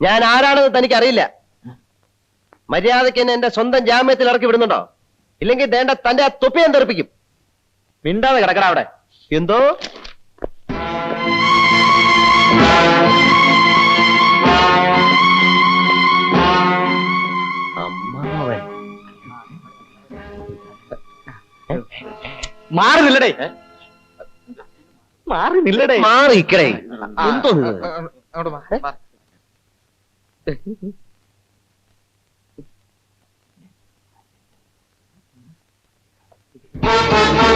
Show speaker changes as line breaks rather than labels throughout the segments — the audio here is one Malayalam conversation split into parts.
ഞാൻ ആരാണെന്ന് തനിക്ക് അറിയില്ല മര്യാദയ്ക്ക് എന്നെ എന്റെ സ്വന്തം ജാമ്യത്തിൽ ഇറക്കി വിടുന്നുണ്ടോ? ഇല്ലെങ്കിൽ ദേണ്ട തന്റെ ആ തൊപ്പി ഞാൻ തെറിപ്പിക്കും. മിണ്ടാതെ കിടക്കട അവിടെ. എന്തോ? അമ്മാവൻ.
മാറി നില്ലടേ മാറി നില്ലടേ
മാറേ Thank എന്തോ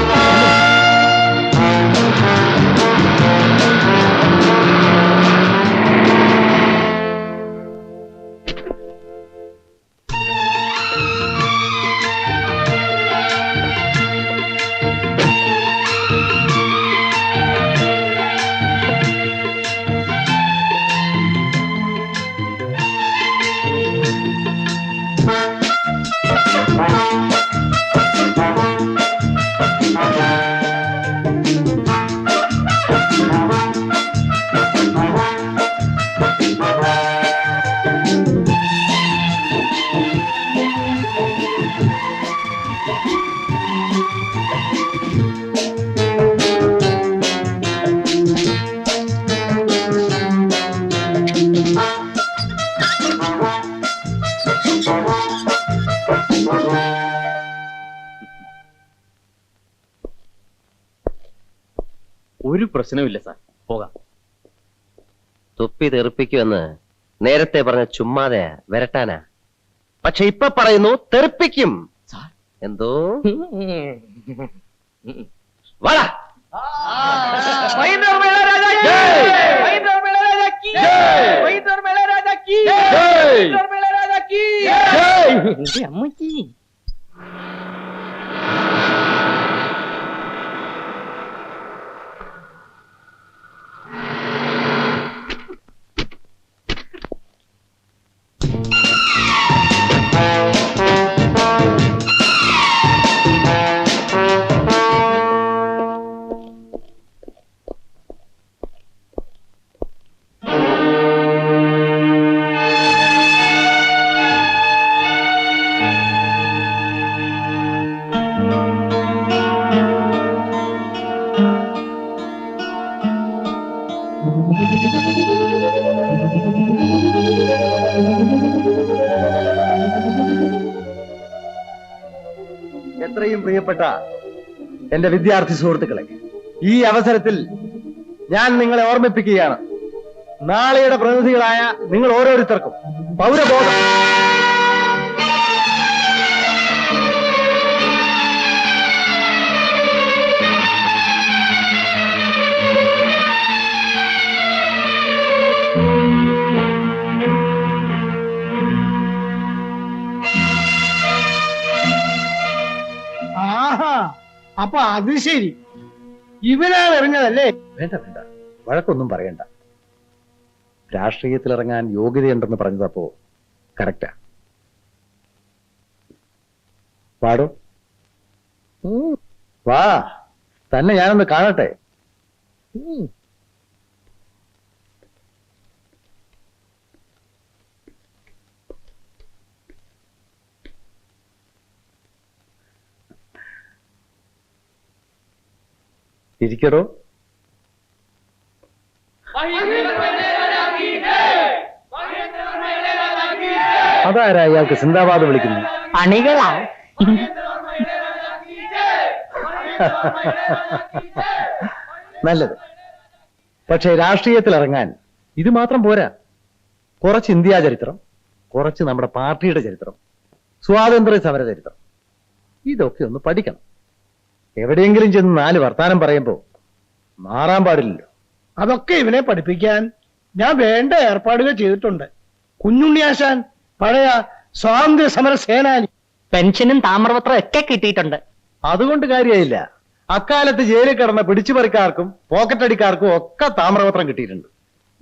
പ്രശ്നവുമില്ല സാർ. പോകാം.
തുപ്പി തെറിപ്പിക്കുമെന്ന് നേരത്തെ പറഞ്ഞ ചുമ്മാതെ വരട്ടാനാ? പക്ഷെ ഇപ്പൊ പറയുന്നു തെറിപ്പിക്കും.
സാർ.
എന്തോ?
അമ്മച്ചി.
എത്രയും പ്രിയപ്പെട്ട എന്റെ വിദ്യാർത്ഥി സുഹൃത്തുക്കളെ ഈ അവസരത്തിൽ ഞാൻ നിങ്ങളെ ഓർമ്മിപ്പിക്കുകയാണ്. നാളെയുടെ പ്രതിനിധികളായ നിങ്ങൾ ഓരോരുത്തർക്കും പൗരബോധം.
അപ്പൊ അത് ശരി. ഇവനാണ് എറിഞ്ഞതല്ലേ
വേണ്ട വേണ്ട. വഴക്കൊന്നും പറയണ്ട. രാഷ്ട്രീയത്തിൽ ഇറങ്ങാൻ യോഗ്യതയുണ്ടെന്ന് പറഞ്ഞതപ്പോ കറക്റ്റാ പാടോ. വാ. തന്നെ ഞാനൊന്ന് കാണട്ടെ. ഇരിക്കടോ. അതാരാ ഇയാൾക്ക് സിന്ദാബാദ് വിളിക്കുന്നു
അണികളാ
നല്ലത്. പക്ഷെ രാഷ്ട്രീയത്തിൽ ഇറങ്ങാൻ ഇത് മാത്രം പോരാ. കുറച്ച് ഇന്ത്യാ ചരിത്രം കുറച്ച് നമ്മുടെ പാർട്ടിയുടെ ചരിത്രം സ്വാതന്ത്ര്യ സമര ചരിത്രം. ഇതൊക്കെ ഒന്ന് പഠിക്കണം. എവിടെയെങ്കിലും ചെന്ന് നാല് വർത്താനം പറയുമ്പോ മാറാൻ പാടില്ലല്ലോ.
അതൊക്കെ ഇവനെ പഠിപ്പിക്കാൻ ഞാൻ വേണ്ട ഏർപ്പാടുകൾ ചെയ്തിട്ടുണ്ട്. കുഞ്ഞുണ്ണിയാശാൻ പഴയ സ്വാതന്ത്ര്യ സമര സേനാനി.
പെൻഷനും താമ്രപത്രം ഒക്കെ കിട്ടിയിട്ടുണ്ട്.
അതുകൊണ്ട് കാര്യമായില്ല അക്കാലത്ത് ജയിലിൽ കിടന്ന പിടിച്ചുപറിക്കാർക്കും പോക്കറ്റടിക്കാർക്കും ഒക്കെ താമ്രപത്രം കിട്ടിയിട്ടുണ്ട്.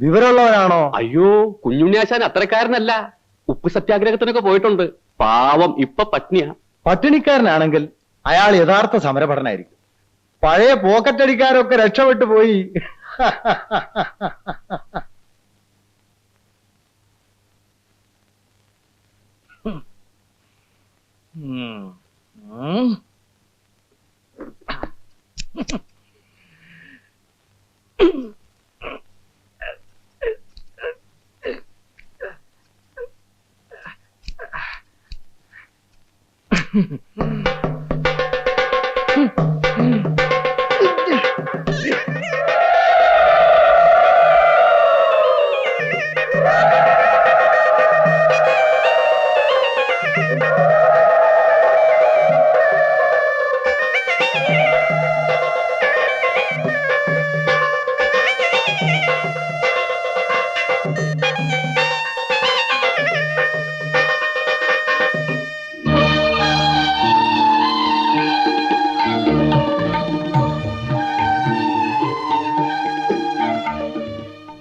വിവരമുള്ളവരാണോ
അയ്യോ കുഞ്ഞുണ്ണിയാശാൻ അത്രക്കാരനല്ല ഉപ്പ് സത്യാഗ്രഹത്തിനൊക്കെ പോയിട്ടുണ്ട്. പാവം ഇപ്പൊ പത്നിയാ.
പട്ടിണിക്കാരനാണെങ്കിൽ അയാൾ യഥാർത്ഥ സമരഭടനായിരിക്കും. പഴയ പോക്കറ്റടിക്കാരൊക്കെ രക്ഷപ്പെട്ടു പോയി. Mm-hmm.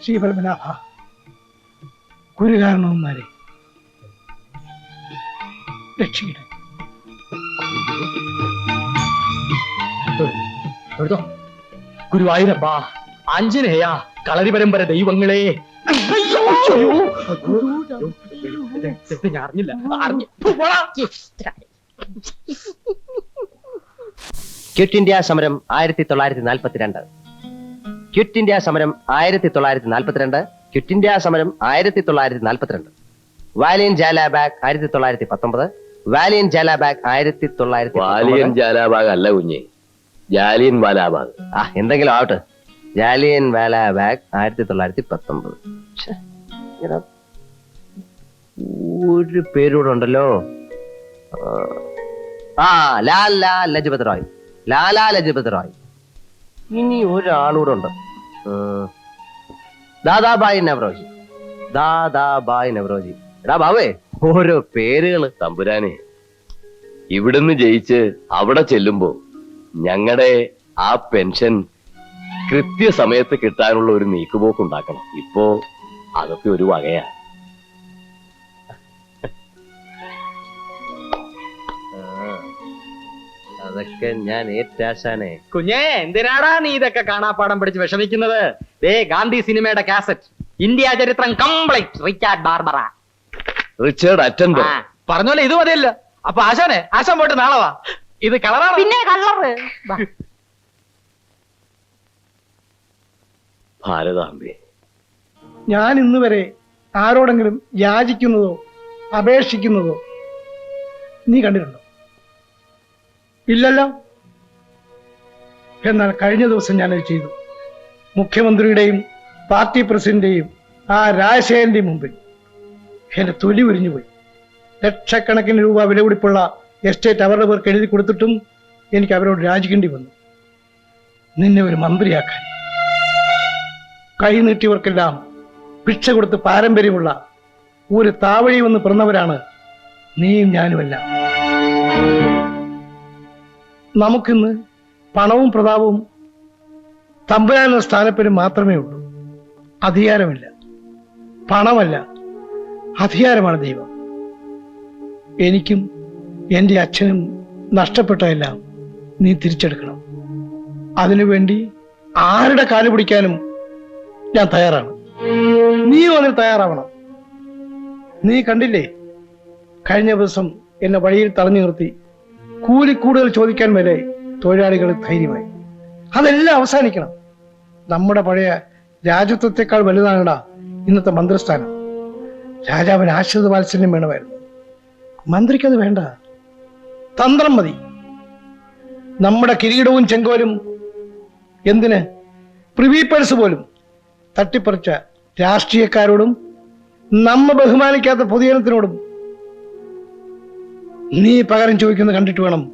ശ്രീപത്മനാഭ. ഗുരുകാരണവന്മാരെ. രക്ഷിക്കണേ
എടുത്തോ. ഗുരുവായൂരപ്പാ ആഞ്ജനേയ കളരി പരമ്പര ദൈവങ്ങളെ ഞാൻ അറിഞ്ഞില്ല. അറിഞ്ഞു.
ക്വിറ്റ് ഇന്ത്യ സമരം ആയിരത്തി തൊള്ളായിരത്തി നാൽപ്പത്തിരണ്ട്. ക്വിറ്റ് ഇന്ത്യ സമരം ആയിരത്തി തൊള്ളായിരത്തി നാൽപ്പത്തിരണ്ട് ക്വിറ്റ് ഇന്ത്യ സമരം ആയിരത്തി തൊള്ളായിരത്തി നാൽപ്പത്തിരണ്ട് വാലിയൻ ജാലാബാഗ് ആയിരത്തി തൊള്ളായിരത്തി പത്തൊമ്പത് വാലിയൻ ജാലാബാഗ് ആയിരത്തി തൊള്ളായിരത്തി
വാലിയൻ ജാലാബാഗ് അല്ല കുഞ്ഞെ ജാലിയൻ വാലാബാഗ്
ആ എന്തെങ്കിലും ആവട്ടെ. ജാലിയൻ വാലാബാഗ് ആയിരത്തി തൊള്ളായിരത്തി പത്തൊമ്പത് ഒരു പേരൂടെ ഉണ്ടല്ലോ. ആ ലാൽ ലാൽ ലജ്പത് റോയ്. ലാലാ ലജ്പത് റായ്. ഇനി ഒരാളൂടെ ഉണ്ട്. ദാദാബായി നവറോജി ദാദാബായ് നവറോജി എടാ ബാവേ ഓരോ പേരുകൾ.
തമ്പുരാനെ ഇവിടുന്ന് ജയിച്ച് അവിടെ ചെല്ലുമ്പോ ഞങ്ങളുടെ ആ പെൻഷൻ കൃത്യസമയത്ത് കിട്ടാനുള്ള ഒരു നീക്കുപോക്ക് ഉണ്ടാക്കണം ഇപ്പോ അതൊക്കെ ഒരു വകയാ.
അതൊക്കെ ഞാൻ ഏറ്റാശാനെ
കുഞ്ഞേ എന്തിനാടാ നീ ഇതൊക്കെ കാണാപ്പാടം പിടിച്ച് വിഷമിക്കുന്നത്? ദേ ഗാന്ധി സിനിമയുടെ കാസറ്റ്. ഇന്ത്യ ചരിത്രം complete. Richard Barbara.
Richard Attenborough.
ആ, പറഞ്ഞോലെ ഇത് മതിയല്ല. അപ്പൊ ആശാനെ ആശാൻ പോയിട്ട് നാളെ വാ. ഇത് കളറാണ്? പിന്നെ കളറ്
ഭാരതാംബി.
ഞാൻ ഇന്ന് വരെ ആരോടെങ്കിലും യാചിക്കുന്നതോ അപേക്ഷിക്കുന്നതോ നീ കണ്ടിട്ടുണ്ടോ? ഇല്ലല്ലോ. എന്നാൽ കഴിഞ്ഞ ദിവസം ഞാനത് ചെയ്തു. മുഖ്യമന്ത്രിയുടെയും പാർട്ടി പ്രസിഡന്റിന്റെയും ആ രാജശേഖരന്റെയും മുമ്പിൽ. എന്റെ തൊലി ഉരിഞ്ഞുപോയി. ലക്ഷക്കണക്കിന് രൂപ വില പിടിപ്പുള്ള എസ്റ്റേറ്റ് അവരുടെ പേർക്ക് എഴുതി കൊടുത്തിട്ടും എനിക്ക് അവരോട് രാജിക്കേണ്ടി വന്നു. നിന്നെ ഒരു മന്ത്രിയാക്കാൻ. കൈ നീട്ടിയവർക്കെല്ലാം ഭിക്ഷ കൊടുത്ത് പാരമ്പര്യമുള്ള ഒരു താവഴി വന്ന് പിറന്നവരാണ് നീയും ഞാനുമെല്ലാം. നമുക്കിന്ന് പണവും പ്രതാപവും തമ്പുരാനുള്ള സ്ഥാനപ്പേര് മാത്രമേ ഉള്ളൂ. അധികാരമില്ല. പണമല്ല അധികാരമാണ് ദൈവം. എനിക്കും എന്റെ അച്ഛനും നഷ്ടപ്പെട്ടതെല്ലാം നീ തിരിച്ചെടുക്കണം. അതിനുവേണ്ടി ആരുടെ കാൽ പിടിക്കാനും ഞാൻ തയ്യാറാണ്. നീ അതിന് തയ്യാറാവണം. നീ കണ്ടില്ലേ കഴിഞ്ഞ ദിവസം എന്നെ വഴിയിൽ തടഞ്ഞു നിർത്തി കൂലി കൂടുതൽ ചോദിക്കാൻ വരെ തൊഴിലാളികൾ ധൈര്യമായി. അതെല്ലാം അവസാനിക്കണം. നമ്മുടെ പഴയ രാജ്യത്വത്തെക്കാൾ വലുതാണടാ ഇന്നത്തെ മന്ത്രിസ്ഥാനം. രാജാവിന് ആശ്രിത വാത്സല്യം വേണമായിരുന്നു. മന്ത്രിക്കത് വേണ്ട. തന്ത്രം മതി. നമ്മുടെ കിരീടവും ചെങ്കോലും എന്തിന്? പ്രിവീപ്പേഴ്സ് പേഴ്സ് പോലും തട്ടിപ്പറിച്ച രാഷ്ട്രീയക്കാരോടും നമ്മ ബഹുമാനിക്കാത്ത പൊതുജനത്തിനോടും നീ പകരം ചോദിക്കുന്നത് കണ്ടിട്ട് വേണം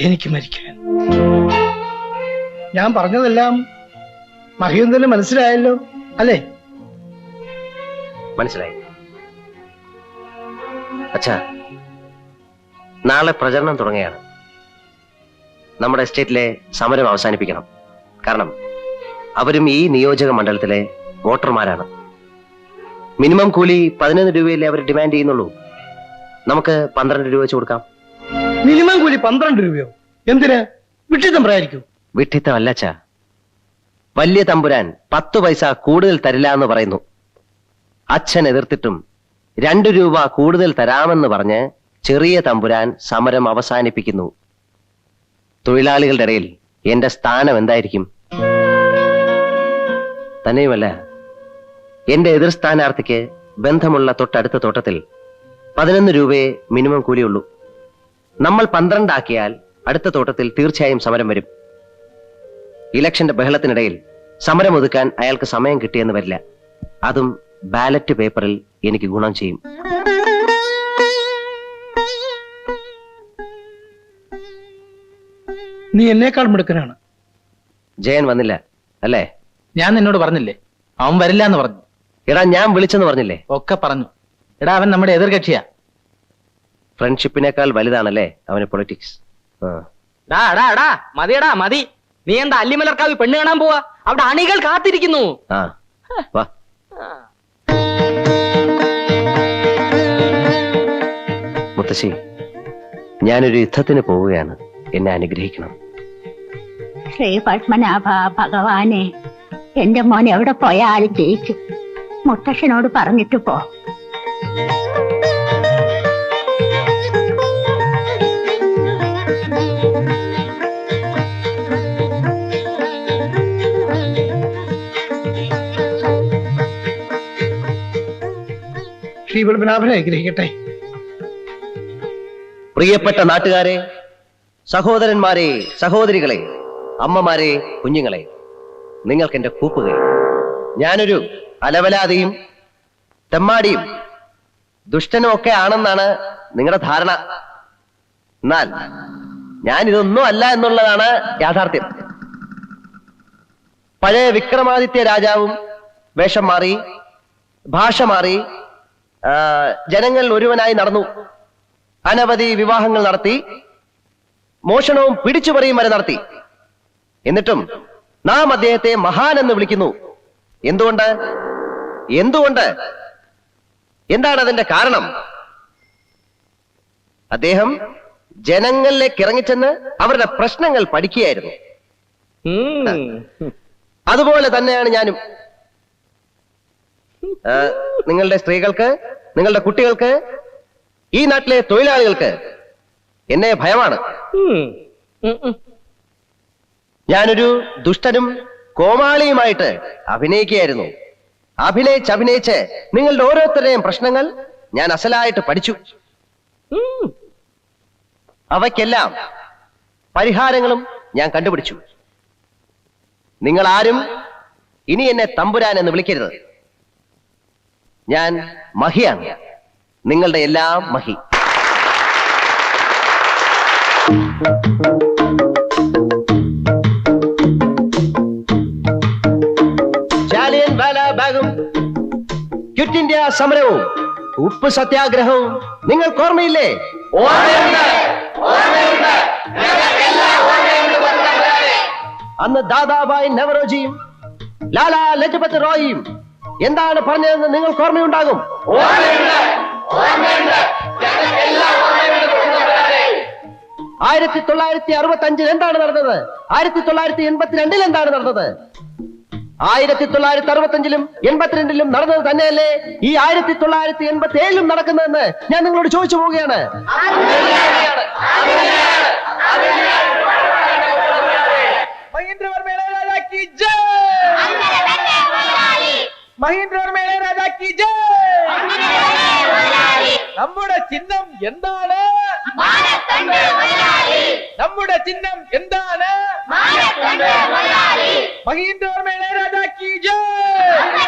എനിക്ക് മരിക്കാൻ. ഞാൻ പറഞ്ഞതെല്ലാം മഹേന്ദ്രന് മനസ്സിലായല്ലോ അല്ലേ?
മനസ്സിലായി. അച്ഛാ നാളെ പ്രചരണം തുടങ്ങുകയാണ്. നമ്മുടെ എസ്റ്റേറ്റിലെ സമരം അവസാനിപ്പിക്കണം. കാരണം അവരും ഈ നിയോജക മണ്ഡലത്തിലെ വോട്ടർമാരാണ്. മിനിമം കൂലി പതിനൊന്ന് രൂപയല്ലേ അവർ ഡിമാൻഡ് ചെയ്യുന്നുള്ളൂ. നമുക്ക് പന്ത്രണ്ട് രൂപ വെച്ച് കൊടുക്കാം.
മിനിമം കൂലി പന്ത്രണ്ട് രൂപയോ? എന്തിന്? വിട്ടിത്തം പറയായിരിക്കും
അല്ല അച്ഛാ. വലിയ തമ്പുരാൻ പത്തു പൈസ കൂടുതൽ തരില്ല എന്ന് പറയുന്നു. അച്ഛൻ എതിർത്തിട്ടും രണ്ടു രൂപ കൂടുതൽ തരാമെന്ന് പറഞ്ഞ് ചെറിയ തമ്പുരാൻ സമരം അവസാനിപ്പിക്കുന്നു. തൊഴിലാളികളുടെ ഇടയിൽ എന്റെ സ്ഥാനം എന്തായിരിക്കും? തന്നെയുമല്ല എന്റെ എതിർ സ്ഥാനാർത്ഥിക്ക് ബന്ധമുള്ള തൊട്ടടുത്ത തോട്ടത്തിൽ പതിനൊന്ന് രൂപയെ മിനിമം കൂലിയുള്ളൂ. നമ്മൾ പന്ത്രണ്ടാക്കിയാൽ അടുത്ത തോട്ടത്തിൽ തീർച്ചയായും സമരം വരും. ഇലക്ഷന്റെ ബഹളത്തിനിടയിൽ സമരം ഒതുക്കാൻ അയാൾക്ക് സമയം കിട്ടിയെന്ന് വരില്ല. അതും ബാലറ്റ് പേപ്പറിൽ എനിക്ക് ഗുണം ചെയ്യും.
നീ എന്നേക്കാൾ മിടുക്കനാണ്.
ജയൻ വന്നില്ല അല്ലേ?
ഞാൻ നിന്നോട് പറഞ്ഞില്ലേ? അവൻ വരില്ല എന്ന് പറഞ്ഞു.
എടാ ഞാൻ വിളിച്ചെന്ന് പറഞ്ഞില്ലേ?
ഒക്കെ പറഞ്ഞു. എടാ അവൻ നമ്മുടെ എതിർകക്ഷിയാ
ഫ്രണ്ട്ഷിപ്പിനേക്കാൾ വലുതാണല്ലേ അവന് പൊളിറ്റിക്സ്
ഡാ ഡാ ഡാ മതിയടാ മതി. നീ എന്താ അല്ലിമലർക്കാവി പെണ്ണ് കാണാൻ പോവാ? അവിടെ അണികൾ കാത്തിരിക്കുന്നു.
ആ വാ. മുത്തശ്ശി ഞാനൊരു യുദ്ധത്തിന് പോവുകയാണ്. എന്നെ അനുഗ്രഹിക്കണം.
ശ്രീ പത്മനാഭ ഭഗവാനെ എന്റെ മോൻ എവിടെ പോയാൽ ജയിച്ചു മുത്തശ്ശനോട് പറഞ്ഞിട്ട് പോ.
ശ്രീ പത്മനാഭനെ അനുഗ്രഹിക്കട്ടെ
പ്രിയപ്പെട്ട നാട്ടുകാരെ സഹോദരന്മാരെ സഹോദരികളെ അമ്മമാരെ കുഞ്ഞുങ്ങളെ നിങ്ങൾക്ക് എന്റെ കൂപ്പുകൈ ഞാനൊരു അലവലാതിയും തെമ്മാടിയും ദുഷ്ടനും ഒക്കെ ആണെന്നാണ് നിങ്ങളുടെ ധാരണ. എന്നാൽ ഞാൻ ഇതൊന്നും അല്ല എന്നുള്ളതാണ് യാഥാർത്ഥ്യം. പഴയ വിക്രമാദിത്യ രാജാവും വേഷം മാറി ഭാഷ മാറി ജനങ്ങൾ ഒരുവനായി നടന്നു. അനവധി വിവാഹങ്ങൾ നടത്തി. മോഷണവും പിടിച്ചുപറിയും വരെ നടത്തി. എന്നിട്ടും നാം അദ്ദേഹത്തെ മഹാൻ എന്ന് വിളിക്കുന്നു. എന്തുകൊണ്ട്? എന്തുകൊണ്ട്? എന്താണ് അതിന്റെ കാരണം? അദ്ദേഹം ജനങ്ങളിലേക്ക് ഇറങ്ങിച്ചെന്ന് അവരുടെ പ്രശ്നങ്ങൾ പഠിക്കുകയായിരുന്നു. അതുപോലെ തന്നെയാണ് ഞാനും. നിങ്ങളുടെ സ്ത്രീകൾക്ക് നിങ്ങളുടെ കുട്ടികൾക്ക് ഈ നാട്ടിലെ തൊഴിലാളികൾക്ക് എന്നെ ഭയമാണ്. ഞാനൊരു ദുഷ്ടനും കോമാളിയുമായിട്ട് അഭിനയിക്കുകയായിരുന്നു. അഭിനയിച്ച് അഭിനയിച്ച് നിങ്ങളുടെ ഓരോരുത്തരുടെയും പ്രശ്നങ്ങൾ ഞാൻ അസലായിട്ട് പഠിച്ചു. അവയ്ക്കെല്ലാം പരിഹാരങ്ങളും ഞാൻ കണ്ടുപിടിച്ചു. നിങ്ങൾ ആരും ഇനി എന്നെ തമ്പുരാൻ എന്ന് വിളിക്കരുത്. ഞാൻ മഹിയാണ്. നിങ്ങളുടെ എല്ലാം മഹി. ജാലിയൻ വാലാബാഗും ക്വിറ്റ് ഇന്ത്യ സമരവും ഉപ്പ് സത്യാഗ്രഹവും നിങ്ങൾ ഓർമ്മയില്ലേ? അന്ന് ദാദാബായ് നെവറോജിയും ലാലാ ലജപത് റോയിയും എന്താണ് പറഞ്ഞതെന്ന് നിങ്ങൾക്ക് ഓർമ്മയുണ്ടാകും? ആയിരത്തി തൊള്ളായിരത്തി അറുപത്തി അഞ്ചിൽ എന്താണ് നടന്നത് ആയിരത്തി തൊള്ളായിരത്തി എൺപത്തിരണ്ടിൽ എന്താണ് നടന്നത്? ആയിരത്തി തൊള്ളായിരത്തി അറുപത്തി അഞ്ചിലും എൺപത്തിരണ്ടിലും നടന്നത് തന്നെയല്ലേ? ഈ ആയിരത്തി തൊള്ളായിരത്തി എൺപത്തി ഏഴിലും നടക്കുന്നതെന്ന് ഞാൻ നിങ്ങളോട് ചോദിച്ചു പോവുകയാണ്.
മഹീന്ദ്രവർമ്മ ഇളയരാജ की மகிந்தர் மேலே ராஜா கி நம்முடைய சின்னம் எந்தான நம்முடைய சின்னம் எந்தான மகிந்தர் மேலே ராஜா கி ஜெய்